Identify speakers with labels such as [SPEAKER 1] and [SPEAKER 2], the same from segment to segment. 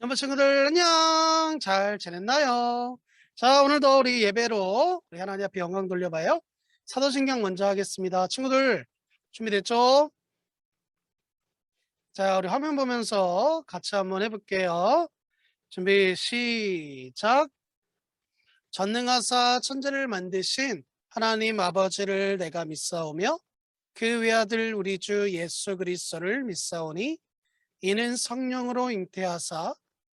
[SPEAKER 1] 여러분 친구들 안녕! 잘 지냈나요? 자 오늘도 우리 예배로 우리 하나님 앞에 영광 돌려봐요. 사도신경 먼저 하겠습니다. 친구들 준비됐죠? 자 우리 화면 보면서 같이 한번 해볼게요. 준비 시작! 전능하사 천지를 만드신 하나님 아버지를 내가 믿사오며 그 외아들 우리 주 예수 그리스도를 믿사오니 이는 성령으로 잉태하사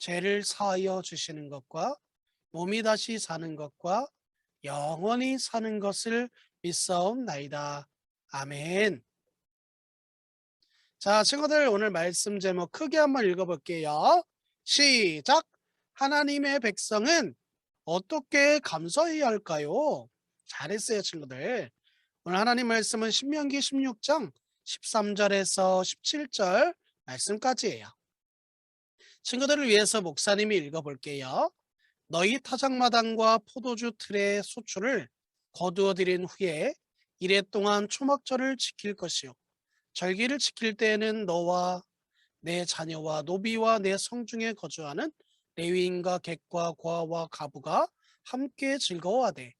[SPEAKER 1] 죄를 사하여 주시는 것과 몸이 다시 사는 것과 영원히 사는 것을 믿사옵나이다. 아멘. 자, 친구들 오늘 말씀 제목 크게 한번 읽어볼게요. 시작. 하나님의 백성은 어떻게 감사해야 할까요? 잘했어요, 친구들. 오늘 하나님 말씀은 신명기 16장 13절에서 17절 말씀까지예요. 친구들을 위해서 목사님이 읽어볼게요. 너희 타작마당과 포도주 틀의 소출을 거두어 들인 후에 이래 동안 초막절을 지킬 것이요. 절기를 지킬 때에는 너와 내 자녀와 노비와 내 성중에 거주하는 레위인과 객과 고아와 가부가 함께 즐거워하되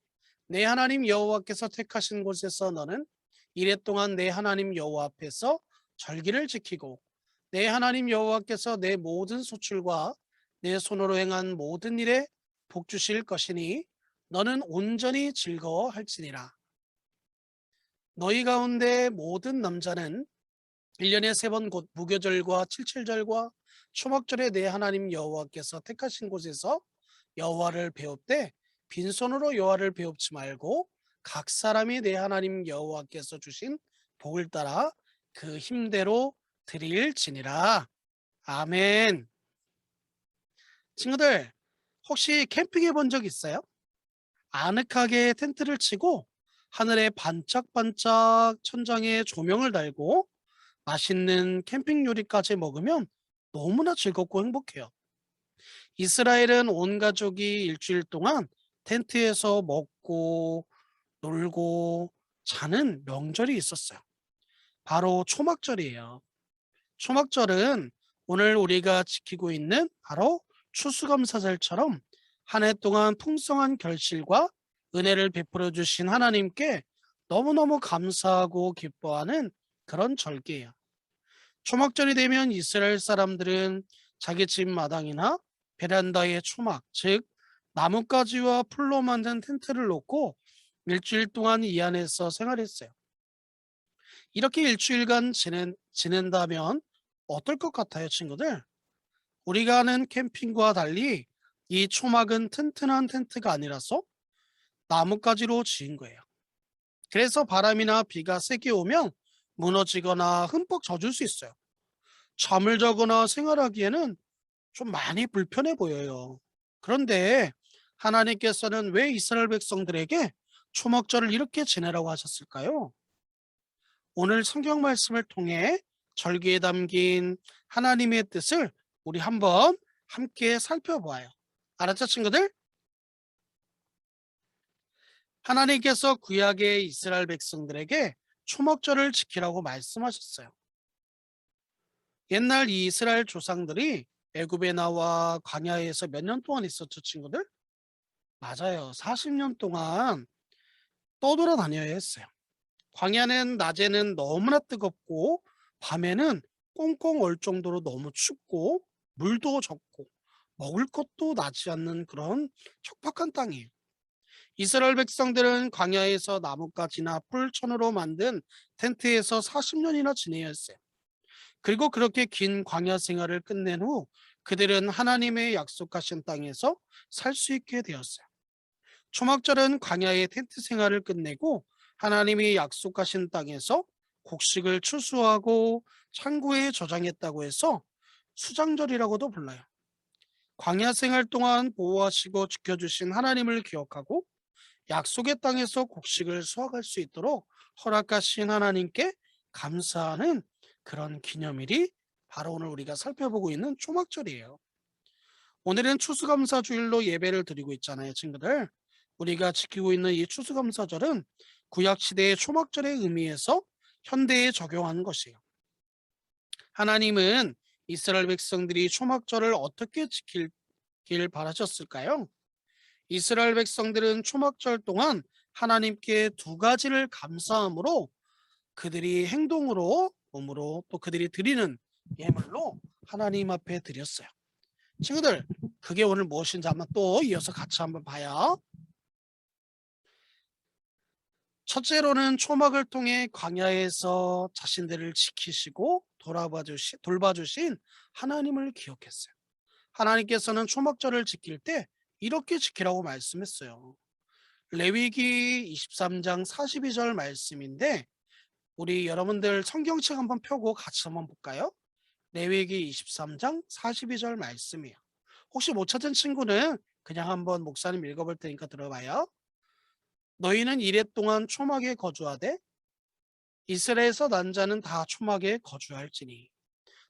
[SPEAKER 1] 내 하나님 여호와께서 택하신 곳에서 너는 이래 동안 내 하나님 여호와 앞에서 절기를 지키고 내 하나님 여호와께서 내 모든 소출과 내 손으로 행한 모든 일에 복 주실 것이니 너는 온전히 즐거워할지니라. 너희 가운데 모든 남자는 1년에 세 번 곧 무교절과 칠칠절과 초막절에 내 하나님 여호와께서 택하신 곳에서 여호와를 배웁되 빈손으로 여호와를 배웁지 말고 각 사람이 내 하나님 여호와께서 주신 복을 따라 그 힘대로 드릴지니라. 아멘. 친구들, 혹시 캠핑 해 본 적 있어요? 아늑하게 텐트를 치고 하늘에 반짝반짝 천장에 조명을 달고 맛있는 캠핑 요리까지 먹으면 너무나 즐겁고 행복해요. 이스라엘은 온 가족이 일주일 동안 텐트에서 먹고 놀고 자는 명절이 있었어요. 바로 초막절이에요. 초막절은 오늘 우리가 지키고 있는 바로 추수감사절처럼 한 해 동안 풍성한 결실과 은혜를 베풀어 주신 하나님께 너무너무 감사하고 기뻐하는 그런 절기예요. 초막절이 되면 이스라엘 사람들은 자기 집 마당이나 베란다에 초막, 즉 나뭇가지와 풀로 만든 텐트를 놓고 일주일 동안 이 안에서 생활했어요. 이렇게 일주일간 지낸, 지낸다면 어떨 것 같아요, 친구들? 우리가 하는 캠핑과 달리 이 초막은 튼튼한 텐트가 아니라서 나뭇가지로 지은 거예요. 그래서 바람이나 비가 세게 오면 무너지거나 흠뻑 젖을 수 있어요. 잠을 자거나 생활하기에는 좀 많이 불편해 보여요. 그런데 하나님께서는 왜 이스라엘 백성들에게 초막절을 이렇게 지내라고 하셨을까요? 오늘 성경 말씀을 통해 절기에 담긴 하나님의 뜻을 우리 한번 함께 살펴보아요. 알았죠, 친구들? 하나님께서 구약의 이스라엘 백성들에게 초막절을 지키라고 말씀하셨어요. 옛날 이 이스라엘 조상들이 애굽에 나와 광야에서 몇 년 동안 있었죠, 친구들? 맞아요. 40년 동안 떠돌아다녀야 했어요. 광야는 낮에는 너무나 뜨겁고 밤에는 꽁꽁 얼 정도로 너무 춥고 물도 적고 먹을 것도 나지 않는 그런 척박한 땅이에요. 이스라엘 백성들은 광야에서 나뭇가지나 풀천으로 만든 텐트에서 40년이나 지내야 했어요. 그리고 그렇게 긴 광야 생활을 끝낸 후 그들은 하나님의 약속하신 땅에서 살 수 있게 되었어요. 초막절은 광야의 텐트 생활을 끝내고 하나님이 약속하신 땅에서 곡식을 추수하고 창고에 저장했다고 해서 수장절이라고도 불러요. 광야 생활 동안 보호하시고 지켜주신 하나님을 기억하고 약속의 땅에서 곡식을 수확할 수 있도록 허락하신 하나님께 감사하는 그런 기념일이 바로 오늘 우리가 살펴보고 있는 초막절이에요. 오늘은 추수감사 주일로 예배를 드리고 있잖아요, 친구들. 우리가 지키고 있는 이 추수감사절은 구약 시대의 초막절의 의미에서 현대에 적용하는 것이에요. 하나님은 이스라엘 백성들이 초막절을 어떻게 지킬 바라셨을까요? 이스라엘 백성들은 초막절 동안 하나님께 두 가지를 감사함으로 그들이 행동으로 몸으로 또 그들이 드리는 예물로 하나님 앞에 드렸어요. 친구들, 그게 오늘 무엇인지 한번 또 이어서 같이 한번 봐요. 첫째로는 초막을 통해 광야에서 자신들을 지키시고 돌아봐 주시, 돌봐주신 하나님을 기억했어요. 하나님께서는 초막절을 지킬 때 이렇게 지키라고 말씀했어요. 레위기 23장 42절 말씀인데 우리 여러분들 성경책 한번 펴고 같이 한번 볼까요? 레위기 23장 42절 말씀이에요. 혹시 못 찾은 친구는 그냥 한번 목사님 읽어볼 테니까 들어봐요. 너희는 이래 동안 초막에 거주하되 이스라엘에서 난 자는 다 초막에 거주할지니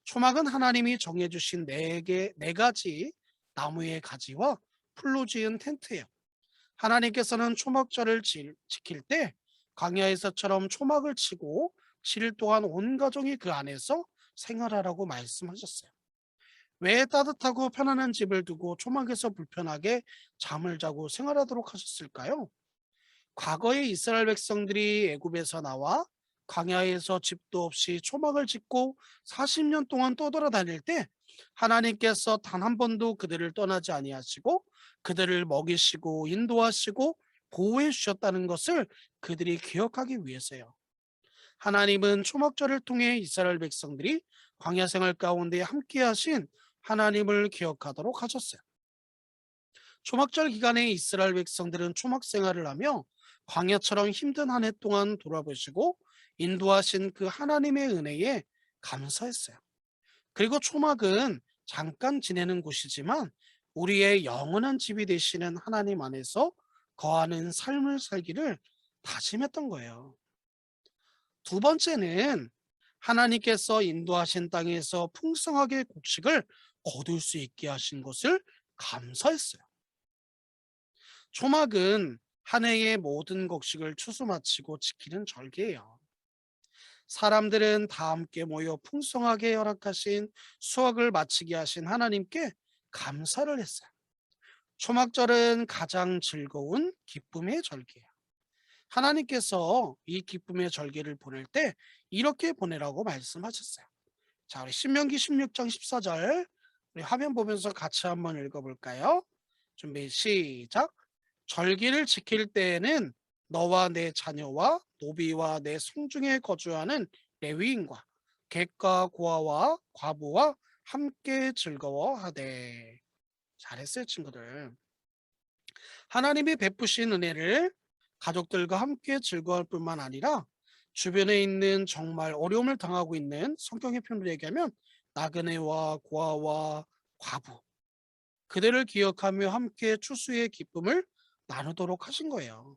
[SPEAKER 1] 초막은 하나님이 정해주신 네 개, 네 가지 나무의 가지와 풀로 지은 텐트예요. 하나님께서는 초막절을 지, 지킬 때 광야에서처럼 초막을 치고 7일 동안 온 가족이 그 안에서 생활하라고 말씀하셨어요. 왜 따뜻하고 편안한 집을 두고 초막에서 불편하게 잠을 자고 생활하도록 하셨을까요? 과거에 이스라엘 백성들이 애굽에서 나와 광야에서 집도 없이 초막을 짓고 40년 동안 떠돌아다닐 때 하나님께서 단 한 번도 그들을 떠나지 아니하시고 그들을 먹이시고 인도하시고 보호해 주셨다는 것을 그들이 기억하기 위해서요. 하나님은 초막절을 통해 이스라엘 백성들이 광야 생활 가운데 함께 하신 하나님을 기억하도록 하셨어요. 초막절 기간에 이스라엘 백성들은 초막 생활을 하며 광야처럼 힘든 한 해 동안 돌아보시고 인도하신 그 하나님의 은혜에 감사했어요. 그리고 초막은 잠깐 지내는 곳이지만 우리의 영원한 집이 되시는 하나님 안에서 거하는 삶을 살기를 다짐했던 거예요. 두 번째는 하나님께서 인도하신 땅에서 풍성하게 곡식을 거둘 수 있게 하신 것을 감사했어요. 초막은 한 해의 모든 곡식을 추수 마치고 지키는 절기예요. 사람들은 다 함께 모여 풍성하게 허락하신 수확을 마치게 하신 하나님께 감사를 했어요. 초막절은 가장 즐거운 기쁨의 절기예요. 하나님께서 이 기쁨의 절기를 보낼 때 이렇게 보내라고 말씀하셨어요. 자, 우리 신명기 16장 14절 우리 화면 보면서 같이 한번 읽어볼까요? 준비 시작. 절기를 지킬 때에는 너와 내 자녀와 노비와 내 성중에 거주하는 레위인과 객과 고아와 과부와 함께 즐거워하되. 잘했어요 친구들. 하나님이 베푸신 은혜를 가족들과 함께 즐거울 뿐만 아니라 주변에 있는 정말 어려움을 당하고 있는 성경의 표현으로 얘기하면 나그네와 고아와 과부 그들을 기억하며 함께 추수의 기쁨을 나누도록 하신 거예요.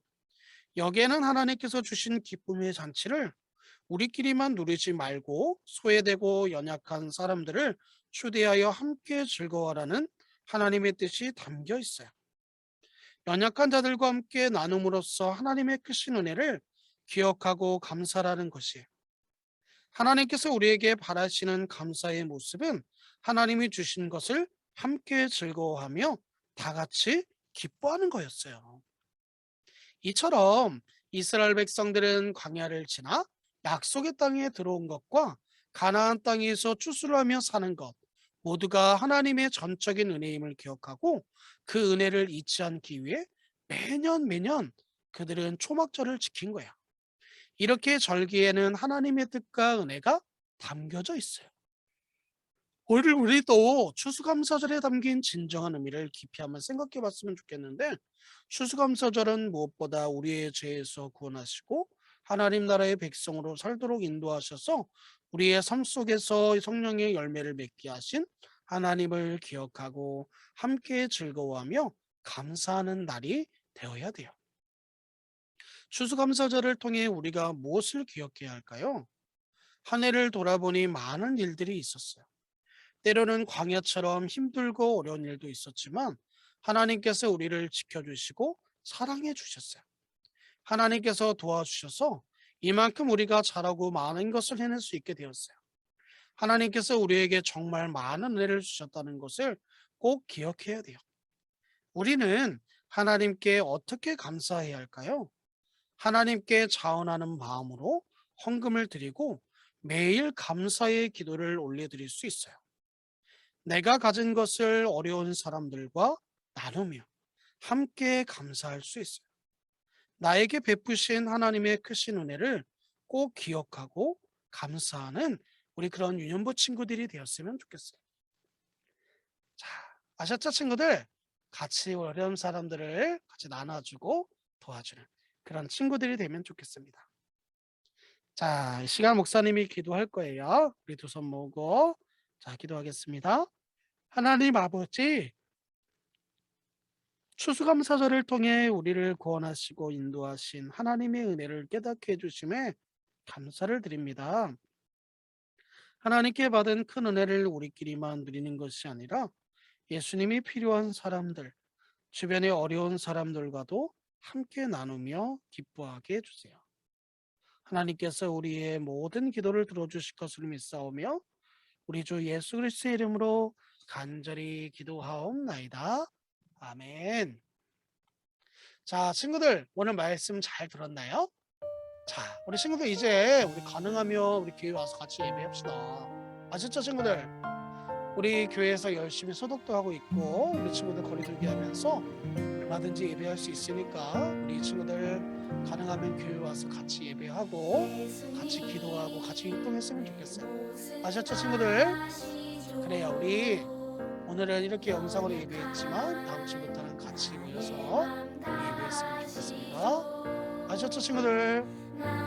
[SPEAKER 1] 여기에는 하나님께서 주신 기쁨의 잔치를 우리끼리만 누리지 말고 소외되고 연약한 사람들을 초대하여 함께 즐거워하라는 하나님의 뜻이 담겨 있어요. 연약한 자들과 함께 나눔으로써 하나님의 크신 은혜를 기억하고 감사라는 것이에요. 하나님께서 우리에게 바라시는 감사의 모습은 하나님이 주신 것을 함께 즐거워하며 다 같이 기뻐하는 거였어요. 이처럼 이스라엘 백성들은 광야를 지나 약속의 땅에 들어온 것과 가나안 땅에서 추수를 하며 사는 것 모두가 하나님의 전적인 은혜임을 기억하고 그 은혜를 잊지 않기 위해 매년 매년 그들은 초막절을 지킨 거야. 이렇게 절기에는 하나님의 뜻과 은혜가 담겨져 있어요. 오늘 우리도 추수감사절에 담긴 진정한 의미를 깊이 한번 생각해 봤으면 좋겠는데 추수감사절은 무엇보다 우리의 죄에서 구원하시고 하나님 나라의 백성으로 살도록 인도하셔서 우리의 삶 속에서 성령의 열매를 맺게 하신 하나님을 기억하고 함께 즐거워하며 감사하는 날이 되어야 돼요. 추수감사절을 통해 우리가 무엇을 기억해야 할까요? 한 해를 돌아보니 많은 일들이 있었어요. 때로는 광야처럼 힘들고 어려운 일도 있었지만 하나님께서 우리를 지켜주시고 사랑해 주셨어요. 하나님께서 도와주셔서 이만큼 우리가 잘하고 많은 것을 해낼 수 있게 되었어요. 하나님께서 우리에게 정말 많은 은혜를 주셨다는 것을 꼭 기억해야 돼요. 우리는 하나님께 어떻게 감사해야 할까요? 하나님께 자원하는 마음으로 헌금을 드리고 매일 감사의 기도를 올려드릴 수 있어요. 내가 가진 것을 어려운 사람들과 나누며 함께 감사할 수 있어요. 나에게 베푸신 하나님의 크신 은혜를 꼭 기억하고 감사하는 우리 그런 유년부 친구들이 되었으면 좋겠어요. 자, 아셨죠, 친구들? 같이 어려운 사람들을 같이 나눠주고 도와주는 그런 친구들이 되면 좋겠습니다. 자, 이 시간 목사님이 기도할 거예요. 우리 두 손 모으고 자, 기도하겠습니다. 하나님 아버지, 추수감사절을 통해 우리를 구원하시고 인도하신 하나님의 은혜를 깨닫게 해주심에 감사를 드립니다. 하나님께 받은 큰 은혜를 우리끼리만 누리는 것이 아니라 예수님이 필요한 사람들, 주변의 어려운 사람들과도 함께 나누며 기뻐하게 해주세요. 하나님께서 우리의 모든 기도를 들어주실 것을 믿사오며 우리 주 예수 그리스도의 이름으로 간절히 기도하옵나이다. 아멘. 자, 친구들, 오늘 말씀 잘 들었나요? 자, 우리 친구들 이제 우리 가능하면 우리 교회 와서 같이 예배합시다. 아셨죠, 친구들? 우리 교회에서 열심히 소독도 하고 있고 우리 친구들 거리두기 하면서 얼마든지 예배할 수 있으니까 우리 친구들 가능하면 교회 와서 같이 예배하고 같이 기도하고 같이 활동했으면 좋겠어요. 아셨죠, 친구들? 그래요, 우리 오늘은 이렇게 영상으로 예배했지만 다음 주부터는 같이 모여서 예배했으면 좋겠습니다. 아셨죠, 친구들?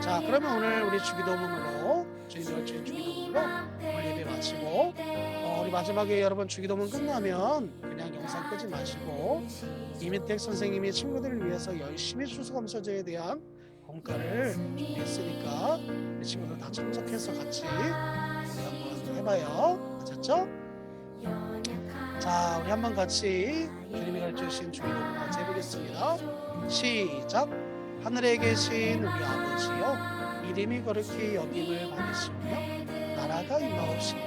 [SPEAKER 1] 자, 그러면 오늘 우리 주기도문으로 주님의 주인 주기도문으로 오늘 예배 마치고 어, 우리 마지막에 여러분 주기도문 끝나면 그냥 영상 끄지 마시고 이민택 선생님이 친구들을 위해서 열심히 추수감사제에 대한 공과를 준비했으니까 우리 친구들 다 참석해서 같이 한번 해봐요. 아셨죠? 자, 우리 한번 같이 주님이 가르쳐주신 주기도문 같이 해보겠습니다. 시작. 하늘에 계신 우리 아버지여 이름이 거룩히 여김을 받으시며 나라가 임하옵시며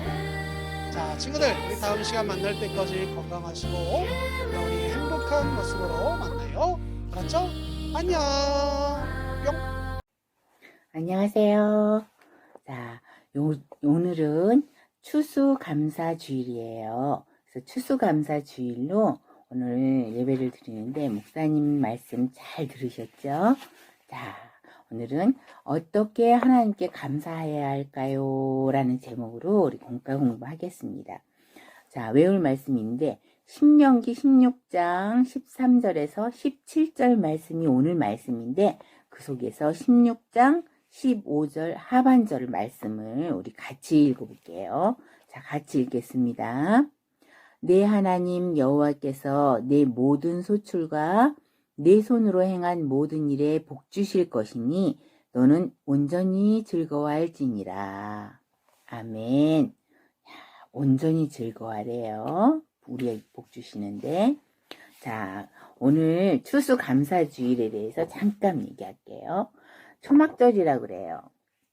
[SPEAKER 1] 자 친구들 우리 다음 시간 만날 때까지 건강하시고 우리 행복한 모습으로 만나요 알았죠? 안녕 뿅
[SPEAKER 2] 안녕하세요. 자, 요, 오늘은 추수감사 주일이에요. 그래서 추수감사 주일로 오늘 예배를 드리는데 목사님 말씀 잘 들으셨죠? 자, 오늘은 어떻게 하나님께 감사해야 할까요? 라는 제목으로 우리 공과 공부하겠습니다. 자, 외울 말씀인데 신명기 16장 13절에서 17절 말씀이 오늘 말씀인데 그 속에서 16장 15절 하반절 말씀을 우리 같이 읽어볼게요. 자, 같이 읽겠습니다. 내 하나님 여호와께서 내 모든 소출과 내 손으로 행한 모든 일에 복 주실 것이니 너는 온전히 즐거워할지니라. 아멘. 야, 온전히 즐거워하래요. 우리에게 복 주시는데. 자, 오늘 추수감사주일에 대해서 잠깐 얘기할게요. 초막절이라고 그래요.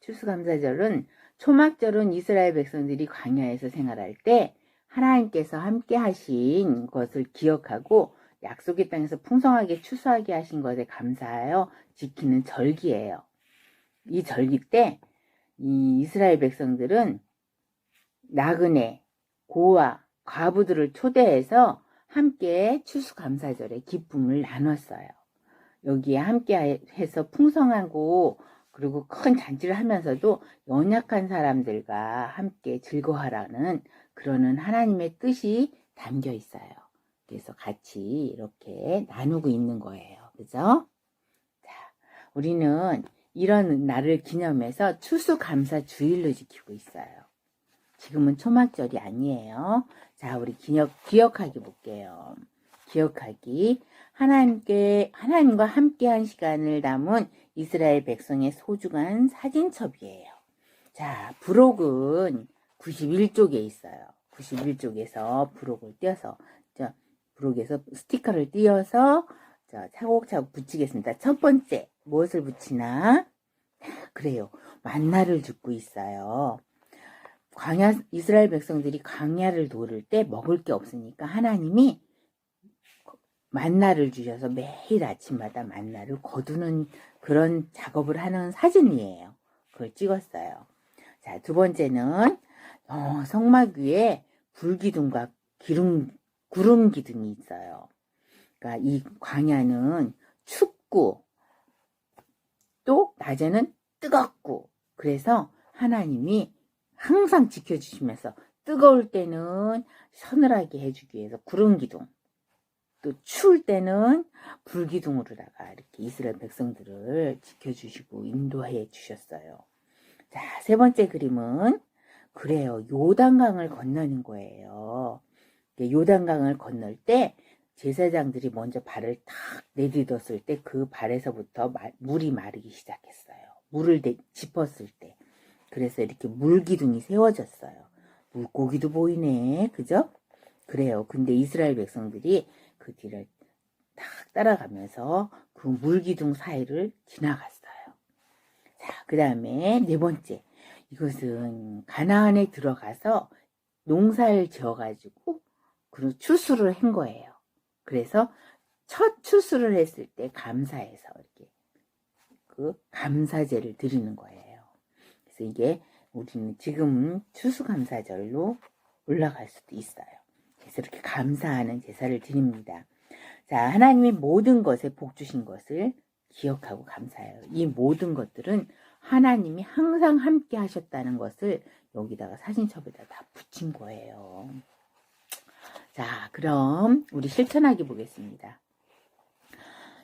[SPEAKER 2] 추수감사절은 초막절은 이스라엘 백성들이 광야에서 생활할 때 하나님께서 함께 하신 것을 기억하고 약속의 땅에서 풍성하게 추수하게 하신 것에 감사하여 지키는 절기예요. 이 절기 때 이 이스라엘 백성들은 나그네, 고아, 과부들을 초대해서 함께 추수감사절의 기쁨을 나눴어요. 여기에 함께 해서 풍성하고 그리고 큰 잔치를 하면서도 연약한 사람들과 함께 즐거워하라는 그러는 하나님의 뜻이 담겨 있어요. 그래서 같이 이렇게 나누고 있는 거예요. 그죠? 자, 우리는 이런 날을 기념해서 추수감사 주일로 지키고 있어요. 지금은 초막절이 아니에요. 자, 우리 기억, 기억하기 볼게요. 기억하기. 하나님께, 하나님과 함께한 시간을 담은 이스라엘 백성의 소중한 사진첩이에요. 자, 부록은 91쪽에 있어요. 91쪽에서 부록을 띄어서, 자, 부록에서 스티커를 띄어서, 자, 차곡차곡 붙이겠습니다. 첫 번째, 무엇을 붙이나? 그래요. 만나를 줍고 있어요. 광야, 이스라엘 백성들이 광야를 돌을 때 먹을 게 없으니까 하나님이 만나를 주셔서 매일 아침마다 만나를 거두는 그런 작업을 하는 사진이에요. 그걸 찍었어요. 자, 두 번째는, 어, 성막 위에 불기둥과 기름, 구름 기둥이 있어요. 그러니까 이 광야는 춥고, 또 낮에는 뜨겁고, 그래서 하나님이 항상 지켜주시면서 뜨거울 때는 서늘하게 해주기 위해서 구름 기둥, 또 추울 때는 불기둥으로다가 이렇게 이스라엘 백성들을 지켜주시고 인도해 주셨어요. 자, 세 번째 그림은 그래요. 요단강을 건너는 거예요. 요단강을 건널 때 제사장들이 먼저 발을 탁 내딛었을 때 그 발에서부터 마- 물이 마르기 시작했어요. 물을 내- 짚었을 때. 그래서 이렇게 물기둥이 세워졌어요. 물고기도 보이네. 그죠? 그래요. 근데 이스라엘 백성들이 그 뒤를 탁 따라가면서 그 물기둥 사이를 지나갔어요. 자, 그 다음에 네 번째. 이것은 가나안에 들어가서 농사를 지어가지고 그리고 추수를 한 거예요. 그래서 첫 추수를 했을 때 감사해서 이렇게 그 감사제를 드리는 거예요. 그래서 이게 우리는 지금 추수감사절로 올라갈 수도 있어요. 그래서 이렇게 감사하는 제사를 드립니다. 자, 하나님이 모든 것에 복 주신 것을 기억하고 감사해요. 이 모든 것들은 하나님이 항상 함께 하셨다는 것을 여기다가 사진첩에다 다 붙인 거예요. 자, 그럼 우리 실천하기 보겠습니다.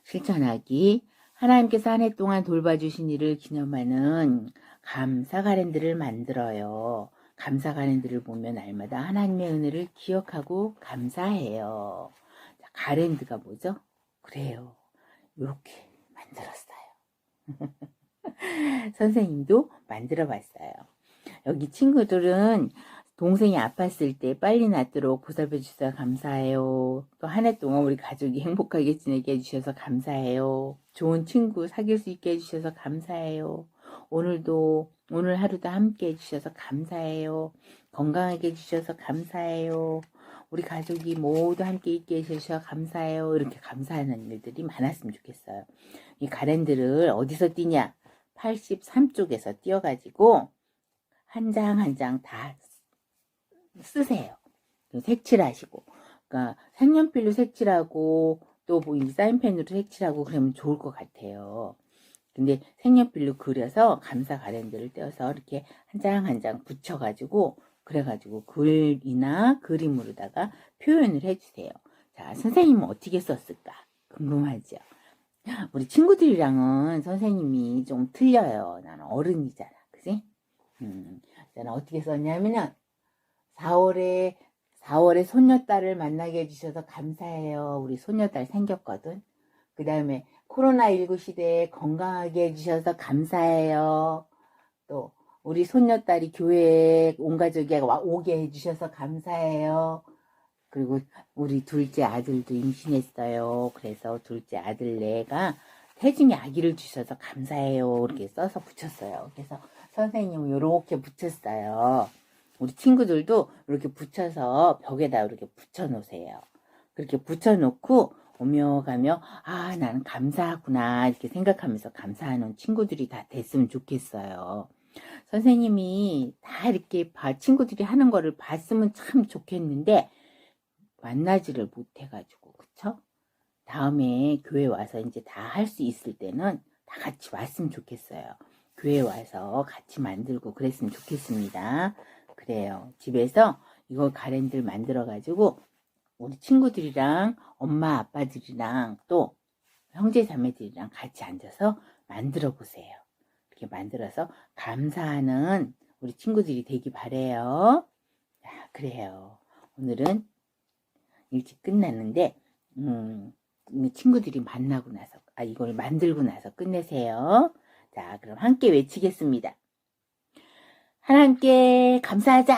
[SPEAKER 2] 실천하기. 하나님께서 한 해 동안 돌봐주신 일을 기념하는 감사 가랜드를 만들어요. 감사 가랜드를 보면 날마다 하나님의 은혜를 기억하고 감사해요. 자, 가랜드가 뭐죠? 그래요. 이렇게 만들었어요. 선생님도 만들어 봤어요. 여기 친구들은 동생이 아팠을 때 빨리 낫도록 보살펴 주셔서 감사해요. 또 한 해 동안 우리 가족이 행복하게 지내게 해주셔서 감사해요. 좋은 친구 사귈 수 있게 해주셔서 감사해요. 오늘도 오늘 하루도 함께 해주셔서 감사해요. 건강하게 해주셔서 감사해요. 우리 가족이 모두 함께 있게 해주셔서 감사해요. 이렇게 감사하는 일들이 많았으면 좋겠어요. 이 가랜드를 어디서 띄냐? 83쪽에서 띄어가지고 한 장 한 장 다 쓰세요. 색칠하시고. 그러니까 색연필로 색칠하고 또뭐 사인펜으로 색칠하고 그러면 좋을 것 같아요. 근데 색연필로 그려서 감사 가랜드를 떼어서 이렇게 한 장 한 장 붙여가지고 그래가지고 글이나 그림으로다가 표현을 해주세요. 자, 선생님은 어떻게 썼을까? 궁금하죠? 우리 친구들이랑은 선생님이 좀 틀려요. 나는 어른이잖아. 그지? 음, 나는 어떻게 썼냐면은 4월에 4월에 손녀딸을 만나게 해주셔서 감사해요. 우리 손녀딸 생겼거든. 그 다음에 코로나19 시대에 건강하게 해주셔서 감사해요. 또 우리 손녀딸이 교회에 온 가족이 와- 오게 해주셔서 감사해요. 그리고 우리 둘째 아들도 임신했어요. 그래서 둘째 아들 내가 태중이 아기를 주셔서 감사해요. 이렇게 써서 붙였어요. 그래서 선생님은 이렇게 붙였어요. 우리 친구들도 이렇게 붙여서 벽에다 이렇게 붙여 놓으세요. 그렇게 붙여 놓고 오며 가며 아 나는 감사하구나 이렇게 생각하면서 감사하는 친구들이 다 됐으면 좋겠어요. 선생님이 다 이렇게 봐 친구들이 하는 거를 봤으면 참 좋겠는데 만나지를 못해가지고, 그쵸? 다음에 교회 와서 이제 다 할 수 있을 때는 다 같이 왔으면 좋겠어요. 교회 와서 같이 만들고 그랬으면 좋겠습니다. 그래요. 집에서 이거 가랜들 만들어가지고 우리 친구들이랑 엄마 아빠들이랑 또 형제 자매들이랑 같이 앉아서 만들어 보세요. 이렇게 만들어서 감사하는 우리 친구들이 되기 바래요. 자, 그래요. 오늘은 일찍 끝났는데 음, 이 친구들이 만나고 나서 아 이걸 만들고 나서 끝내세요. 자, 그럼 함께 외치겠습니다. 하나님께 감사하자.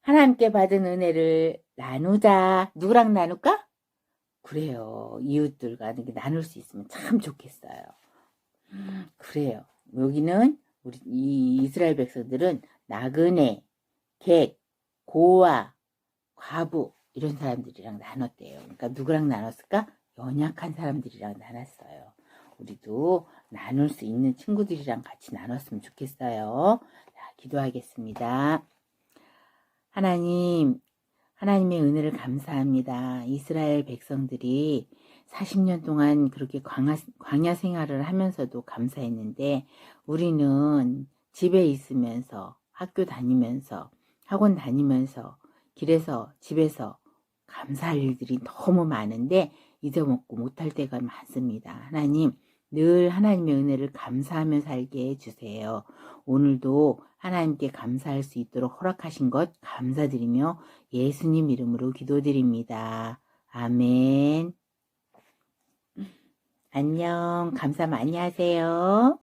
[SPEAKER 2] 하나님께 받은 은혜를 나누자. 누구랑 나눌까? 그래요. 이웃들과 나눌 수 있으면 참 좋겠어요. 음, 그래요. 여기는 우리 이 이스라엘 백성들은 나그네, 객, 고아, 과부 이런 사람들이랑 나눴대요. 그러니까 누구랑 나눴을까? 연약한 사람들이랑 나눴어요. 우리도 나눌 수 있는 친구들이랑 같이 나눴으면 좋겠어요. 자, 기도하겠습니다. 하나님, 하나님의 은혜를 감사합니다. 이스라엘 백성들이 40년 동안 그렇게 광야, 광야 생활을 하면서도 감사했는데 우리는 집에 있으면서 학교 다니면서 학원 다니면서 길에서 집에서 감사할 일들이 너무 많은데 잊어먹고 못할 때가 많습니다. 하나님, 늘 하나님의 은혜를 감사하며 살게 해주세요. 오늘도 하나님께 감사할 수 있도록 허락하신 것 감사드리며 예수님 이름으로 기도드립니다. 아멘. 안녕. 감사 많이 하세요.